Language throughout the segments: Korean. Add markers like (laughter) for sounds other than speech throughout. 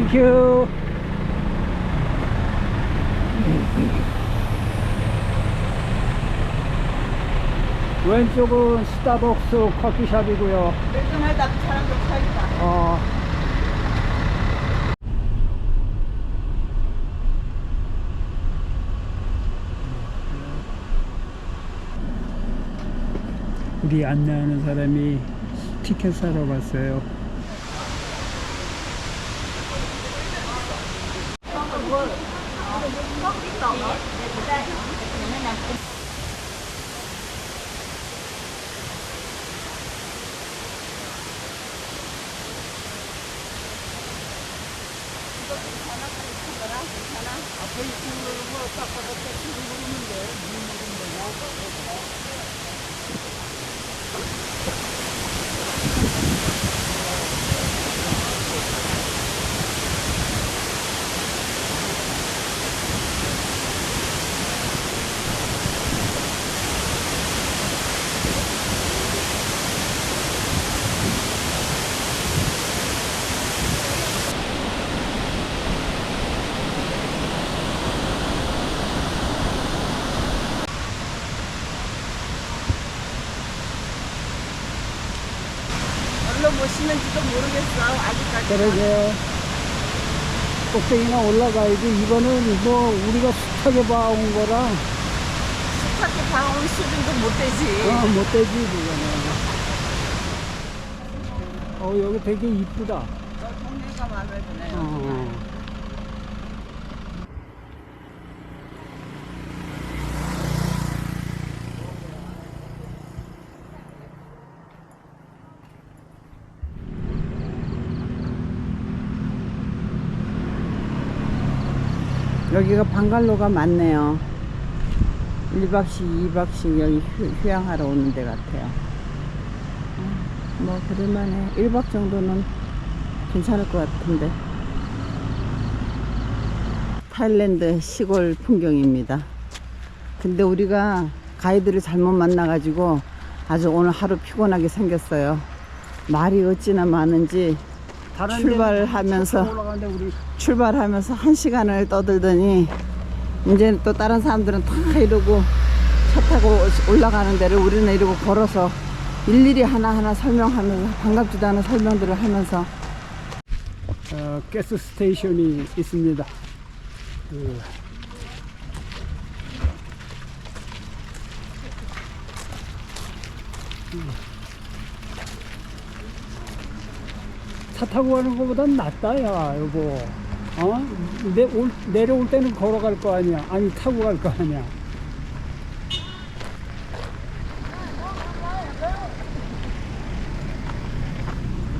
땡큐. 왼쪽은 스타벅스 커피숍이고요. 매끈하다 사람들 서 있다. 어, 우리 안내하는 사람이 티켓 사러 갔어요. Ateist yollarında ortak fakat da şu yolunun da, yolunun da, yolunun da, 그러게요. 꼭대기나 올라가야지. 이거는 뭐 우리가 숱하게 봐온 거라 스타트 방어 수준도 못 되지. 어, 못 되지, 그거는. 어, 여기 되게 이쁘다. 저 동네가 마음에 드네요. 어. 여기가 방갈로가 많네요. 1박씩, 2박씩 여기 휴, 휴양하러 오는 데 같아요. 아, 뭐, 그럴만해. 1박 정도는 괜찮을 것 같은데. 타일랜드 시골 풍경입니다. 근데 우리가 가이드를 잘못 만나 가지고 아주 오늘 하루 피곤하게 생겼어요. 말이 어찌나 많은지 출발하면서 출발하면서 한 시간을 떠들더니 이제 또 다른 사람들은 다 이러고 차 타고 올라가는 데를 우리는 이러고 걸어서 일일이 하나하나 설명하면서 반갑지도 않은 설명들을 하면서 어, 가스 스테이션이 있습니다. 그, 차 타고 가는 것보단 낫다, 야, 여보. 어? 내, 올, 내려올 때는 걸어갈 거 아니야. 아니, 타고 갈 거 아니야.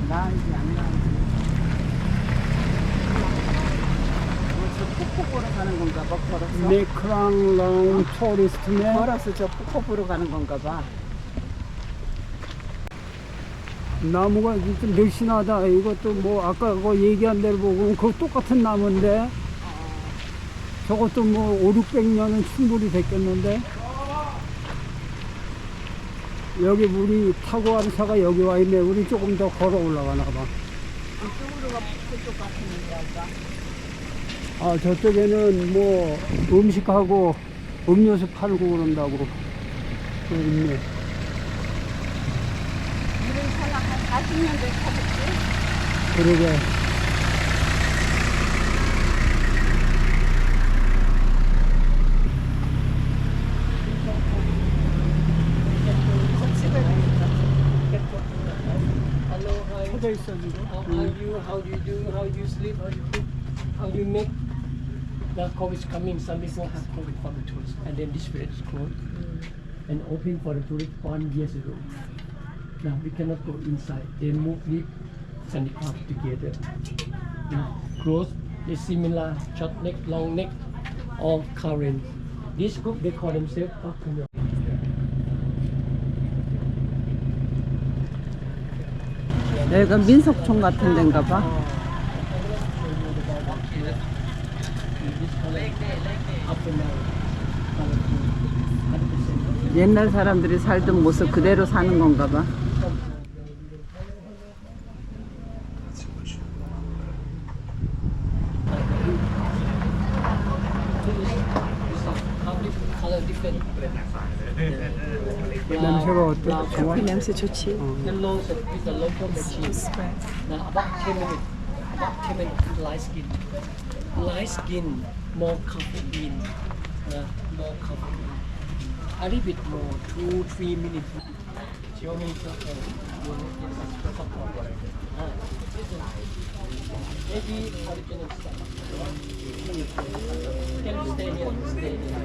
나은지 안 나은지 저 폭포 보러 가는 건가 봐 걸어서 네크랑 랑 토리스트네. 걸어서 저 폭포 보러 가는 건가 봐 나무가 좀 늘씬하다. 이것도 뭐 아까 그거 얘기한 대로 보고 그 똑같은 나무인데 저것도 뭐 5, 600년은 충분히 됐겠는데 여기 우리 타고 가는 차가 여기 와 있네. 우리 조금 더 걸어 올라가나 봐. 이쪽으로가 폭포 쪽 같은데 아까 아 저쪽에는 뭐 음식하고 음료수 팔고 그런다고 있네. 이런 차가 한 40년 된 차겠지? 그러게. Hello, hi. 쳐져 있어 지금. How are you? How do you do? How do you sleep? How do you cook? How do you make? The COVID is coming. Some people have COVID from the tourists, and then this place is closed and open for the tourists one years ago. Now we cannot go inside. They move it and they come together. Now, close. They similar short neck, long neck, all current. This group they call themselves Pakuno. 여기가 민속촌 같은 데인가 봐 Up and down. 100%. 옛날 사람들이 살던 모습 그대로 사는 건가 봐. 냄새가 어때? 커피 냄새 좋지. 어. The local machine. Now about 10 minutes. About 10 minutes to light skin. Light skin, more caffeine. Uh, more caffeine. A little bit more, 2 3 minutes. Show me the Maybe original stuff. Can you stay here? Stay here.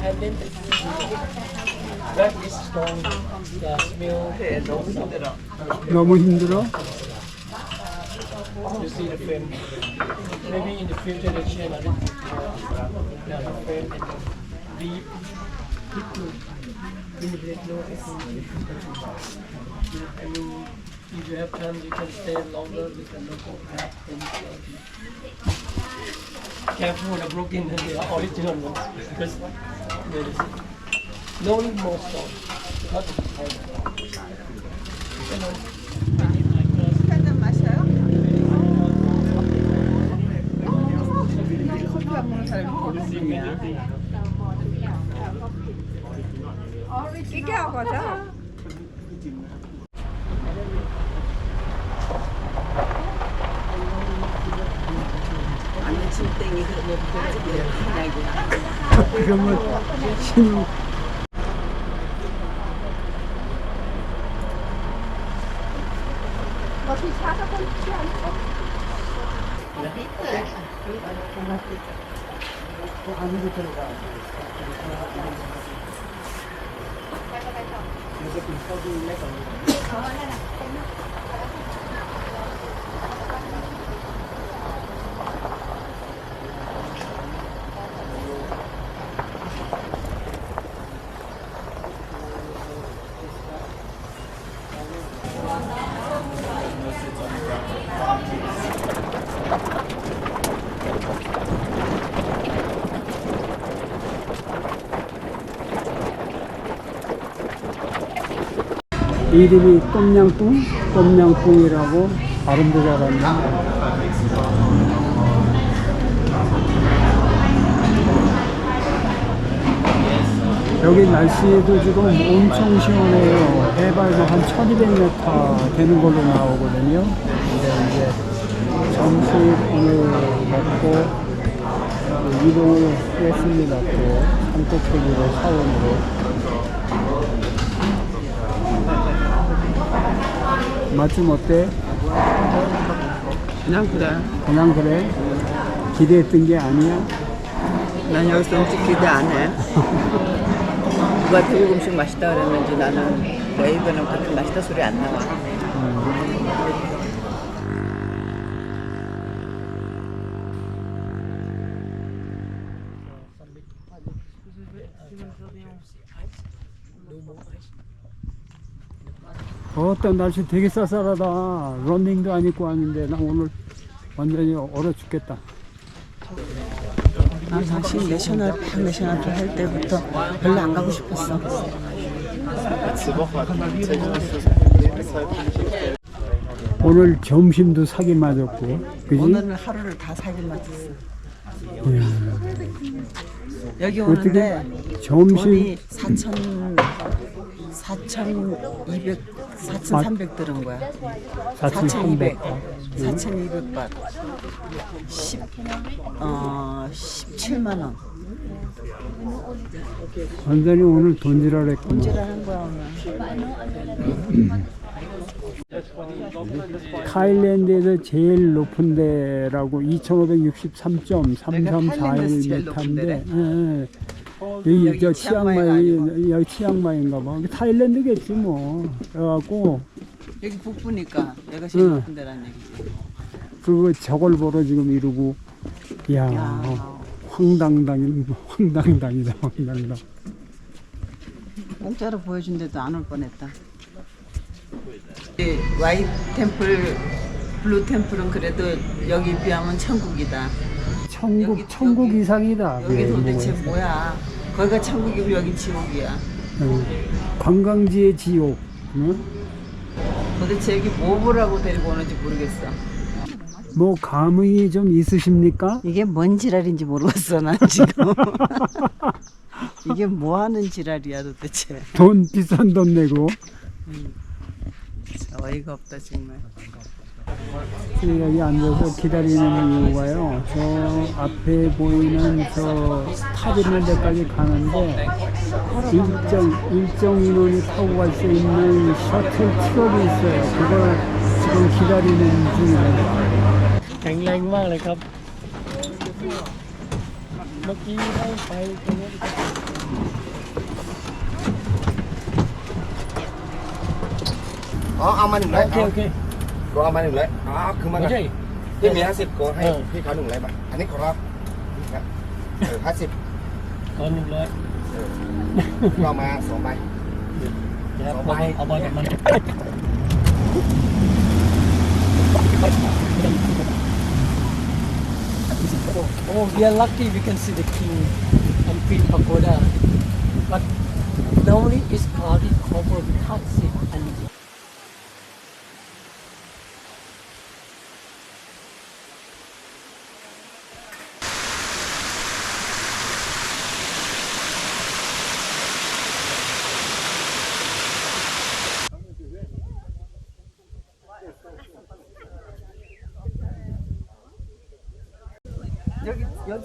I then the that is strong. The smell. 너무 힘들어? You see the film. Maybe in the future they change a little bit. Now the frame and deep. Immediate no I mean, if you have time, you can stay longer with the local and careful the broken and (laughs) the original ones because there is no need more the powder. You know, 이게 하고자. 아니 짐땡이 그러면 그 냥 그러면 신용 이름이 똠양꿍? 똠양꿍이라고 발음도 잘하네. 여기 날씨도 지금 엄청 시원해요. 해발도 한 1200m 되는 걸로 나오거든요. 근데 이제 점심 오늘 먹고 또 이동을 했습니다. 또 산꼭대기로 사원으로. 맛 좀 어때? 그냥 그래. 그냥 그래? 기대했던 게 아니야? 난 여기서 음식 기대 안 해. (laughs) 누가 태국 음식 맛있다 그랬는지 나는 내 입에는 그렇게 맛있다 소리 안 나와. 어떤 날씨 되게 쌀쌀하다. 런닝도 안 입고 왔는데 나 오늘 완전히 얼어 죽겠다. 난 당신 내셔널 박 내셔널 할 때부터 별로 안 가고 싶었어. 오늘 점심도 사기 맞았고, 그지? 오늘은 하루를 다 사기 맞았어. 이야, 여기 어떻게 오는데 점심 돈이 4천 4,200 4,300 들은 거야. 4,200 4,200바 10 어, 17만 원. 완전히 오늘 돈질하랬구나. 돈질하는 거야 오늘. (clears throat) 타일랜드에서 제일 높은 데라고 2563.334일 타일랜드에서 제일 높은 미터인데, 데래? 예, 예. 여기, 여기 저 치앙마이, 여기 치앙마이인가 봐. 타일랜드겠지 뭐. 그래갖고, 여기 북부니까 여기가 제일 응. 높은 데란 얘기지. 그거 저걸 보러 지금 이러고, 야, 야. 황당당이, 황당당이다, 황당당. 공짜로 보여준데도 안 올 뻔했다. 이 와이트 템플, 블루 템플은 그래도 여기 비하면 천국이다. 천국, 여기, 천국 여기, 이상이다. 여기 그 도대체 뭐가. 뭐야? 거기가 천국이고 여기 지옥이야. 어, 관광지의 지옥. 응? 도대체 여기 뭐 보라고 데리고 오는지 모르겠어. 뭐 감흥이 좀 있으십니까? 이게 뭔 지랄인지 모르겠어 난 지금. (laughs) 이게 뭐 하는 지랄이야 도대체. 돈 비싼 돈 내고 진짜 어이가 없다 정말. 여기 앉아서 기다리는 이유가요. 저 앞에 보이는 저 탑 있는 데까지 가는데 일정 일정 인원이 타고 갈 수 있는 셔틀 트럭이 있어요. 그걸 지금 기다리는 중이에요. แข็งแรงมากเลยครับ เมื่อกี้ได้ไปตรงนี้ อ๋อเอามาหนึ่งร้อย โอเคโอเค ก็เอามาหนึ่งร้อยอ๋อคือมันไม่ใช่พี่มีห้าสิบก็ให้เออพี่เขาหนึ่งร้อยบาทอันนี้ขอรับห้าสิบตอนหนึ่งร้อยก็เอามาสองใบเดี๋ยวเอาเอาบอลจากมัน Oh, we are lucky we can see the king and queen pagoda. But normally it's cloudy covered we can't see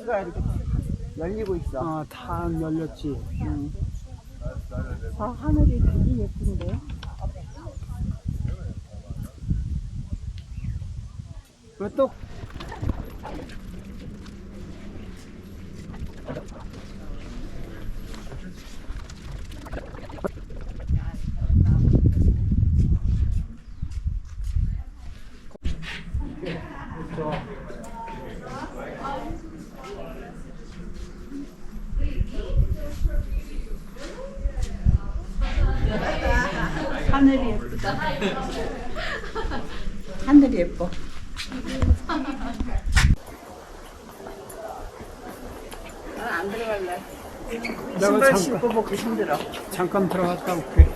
여기가 이렇게 열리고 있어. 아, 다 열렸지. 아 하늘이 되게 예쁜데. 그또 하늘이 예쁘다. 하늘이 예뻐. 난안 들어갈래. 신발 잠깐 신고 보기 힘들어. 잠깐 들어갔다 올게.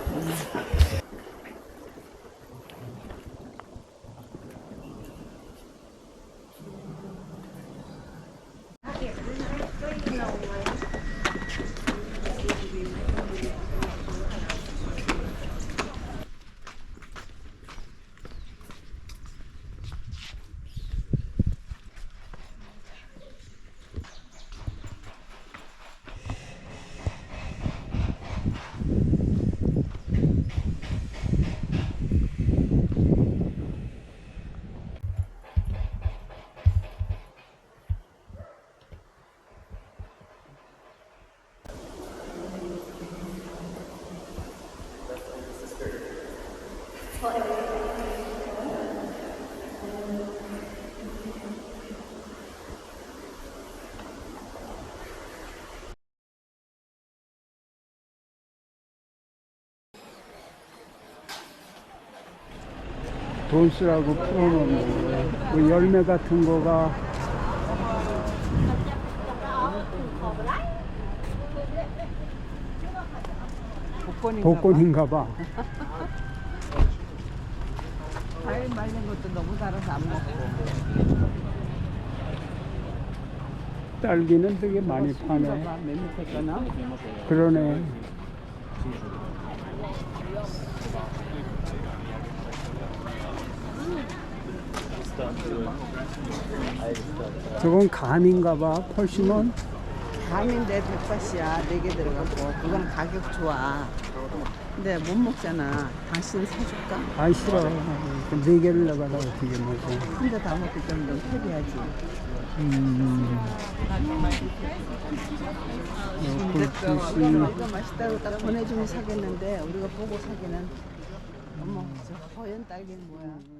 돈 쓰라고 풀어놓는 거예요. 그 열매 같은 거가 복권인가 봐. 과일 말린 것도 너무 달아서 안 먹고. 딸기는 되게 많이 파네. 그러네. 저건 감인가 봐. 펄시몬. 감인데 백밭이야. 네 개 들어가고. 그건 가격 좋아. 근데 못 먹잖아. 당신 사줄까? 아 싫어. 네 개를 나가다 어떻게 먹어. 혼자 다 먹기 때문에 해야지. 음. 또 굴빛이 이거 맛있다고 딱 보내주면 사겠는데 우리가 보고 사기는 어머 저 허연 딸기는 뭐야?